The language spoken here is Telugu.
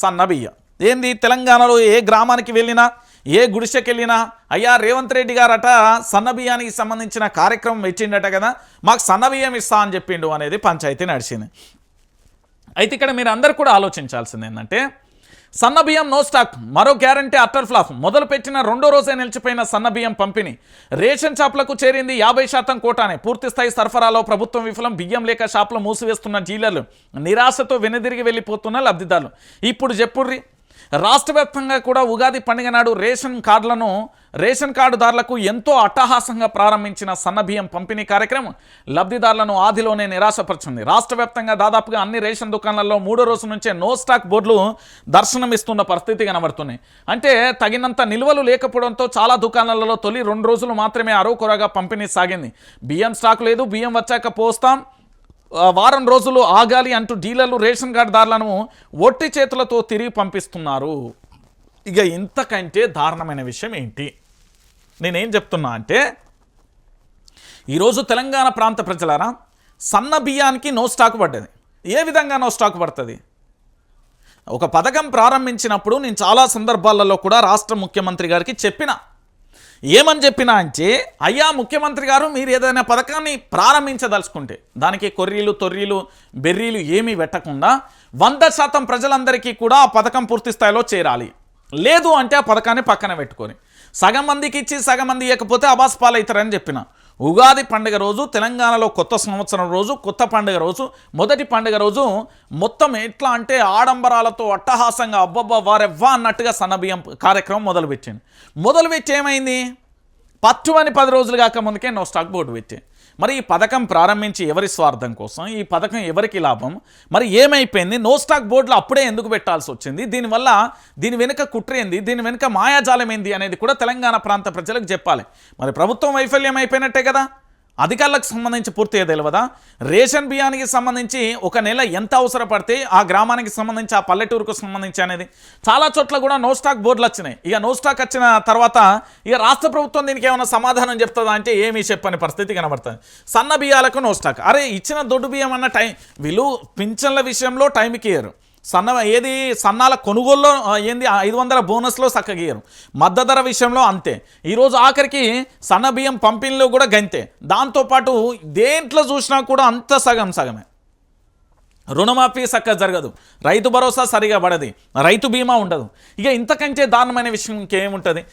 సన్నబియ్య. ఏంది తెలంగాణలో ఏ గ్రామానికి వెళ్ళినా ఏ గుడిసెకి వెళ్ళినా అయ్యా రేవంత్ రెడ్డి గారట సన్న బియ్యానికి సంబంధించిన కార్యక్రమం ఇచ్చిండట కదా మాకు సన్న బియ్యం ఇస్తా అని చెప్పిండు అనేది పంచాయతీ నడిచింది. అయితే ఇక్కడ మీరు అందరు కూడా ఆలోచించాల్సింది ఏంటంటే సన్న బియ్యం నో స్టాక్ మరో గ్యారంటీ అట్టర్ ఫ్లాఫ్ మొదలు పెట్టిన రెండో రోజే నిలిచిపోయిన సన్న బియ్యం పంపిణీ. రేషన్ షాపులకు చేరింది యాభై శాతం కోటానే. పూర్తిస్థాయి సరఫరాలో ప్రభుత్వం విఫలం. బియ్యం లేక షాపులు మూసివేస్తున్న డీలర్లు నిరాశతో వెనుదిరిగి వెళ్ళిపోతున్న లబ్ధిదారులు. ఇప్పుడు చెప్పుర్రి రాష్ట్ర వ్యాప్తంగా కూడా ఉగాది పండుగ నాడు రేషన్ కార్డులను రేషన్ కార్డుదారులకు ఎంతో అట్టహాసంగా ప్రారంభించిన సన్నబియ్యం పంపిణీ కార్యక్రమం లబ్ధిదారులను ఆదిలోనే నిరాశపరిచింది. రాష్ట్ర వ్యాప్తంగా దాదాపుగా అన్ని రేషన్ దుకాణాల్లో మూడో రోజు నుంచే నో స్టాక్ బోర్డులు దర్శనమిస్తున్న పరిస్థితి కనబడుతున్నాయి అంటే తగినంత నిల్వలు లేకపోవడంతో చాలా దుకాణాలలో తొలి రెండు రోజులు మాత్రమే అరవకొరగా పంపిణీ సాగింది. బియ్యం స్టాక్ లేదు బియ్యం వచ్చాక పోస్తాం. వారం రోజులు ఆగాలి అంటూ డీలర్లు రేషన్ కార్డుదారులను ఒట్టి చేతులతో తిరిగి పంపిస్తున్నారు. ఇక ఇంతకంటే దారుణమైన విషయం ఏంటి? నేనేం చెప్తున్నా అంటే ఈరోజు తెలంగాణ ప్రాంత ప్రజలారా సన్న బియ్యానికి నో స్టాక్ పడ్డది. ఏ విధంగా నో స్టాక్ పడుతుంది? ఒక పథకం ప్రారంభించినప్పుడు నేను చాలా సందర్భాలలో కూడా రాష్ట్ర ముఖ్యమంత్రి గారికి చెప్పిన ఏమని చెప్పినా అంటే అయ్యా ముఖ్యమంత్రి గారు మీరు ఏదైనా పథకాన్ని ప్రారంభించదలుచుకుంటే దానికి కొర్రీలు తొర్రీలు బెర్రీలు ఏమీ పెట్టకుండా వంద శాతం ప్రజలందరికీ కూడా ఆ పథకం పూర్తి స్థాయిలో చేరాలి. లేదు అంటే ఆ పథకాన్ని పక్కన పెట్టుకొని సగం మందికి ఇచ్చి సగం మంది ఇవ్వకపోతే అబాస్ పాలవుతారని చెప్పిన. ఉగాది పండుగ రోజు తెలంగాణలో కొత్త సంవత్సరం రోజు కొత్త పండుగ రోజు మొదటి పండుగ రోజు మొత్తం ఎట్లా అంటే ఆడంబరాలతో అట్టహాసంగా అబ్బబ్బా వారెవ్వా అన్నట్టుగా సన్నబియ్యం కార్యక్రమం మొదలుపెట్టింది. మొదలుపెట్టి ఏమైంది? పట్టు అని పది రోజులు కాక ముందుకే నో స్టాక్ బోర్డు పెట్టే. మరి ఈ పథకం ప్రారంభించి ఎవరి స్వార్థం కోసం ఈ పథకం ఎవరికి లాభం? మరి ఏమైపోయింది? నో స్టాక్ బోర్డులో అప్పుడే ఎందుకు పెట్టాల్సి వచ్చింది? దీనివల్ల దీని వెనుక కుట్ర ఏంది? దీని వెనుక మాయాజాలం ఏంది అనేది కూడా తెలంగాణ ప్రాంత ప్రజలకు చెప్పాలి. మరి ప్రభుత్వం వైఫల్యం అయిపోయినట్టే కదా? అధికారులకు సంబంధించి పూర్తిగా తెలియదా రేషన్ బియ్యానికి సంబంధించి ఒక నెల ఎంత అవసరపడితే ఆ గ్రామానికి సంబంధించి ఆ పల్లెటూరుకు సంబంధించి అనేది చాలా చోట్ల కూడా నో స్టాక్ బోర్డులు వచ్చినాయి. ఇక నో స్టాక్ వచ్చిన తర్వాత ఇక రాష్ట్ర ప్రభుత్వం దీనికి ఏమైనా సమాధానం చెప్తుందా అంటే ఏమీ చెప్పని పరిస్థితి కనబడుతుంది. సన్న బియ్యాలకు నో స్టాక్. అరే ఇచ్చిన దొడ్డు బియ్యం అన్న టైం వీళ్ళు పింఛన్ల విషయంలో టైంకి ఇయ్యరు. సన్న ఏది సన్నాల కొనుగోలులో ఏంది ఐదు వందల బోనస్లో చక్కగీయరు మద్దతు ధర విషయంలో అంతే. ఈరోజు ఆఖరికి సన్న బియ్యం పంపిణీలో కూడా గంతే. దాంతోపాటు దేంట్లో చూసినా కూడా అంత సగం సగమే. రుణమాఫీ చక్కగా జరగదు. రైతు భరోసా సరిగా పడది. రైతు బీమా ఉండదు. ఇక ఇంతకంటే దారుణమైన విషయం ఇంకేముంటుంది?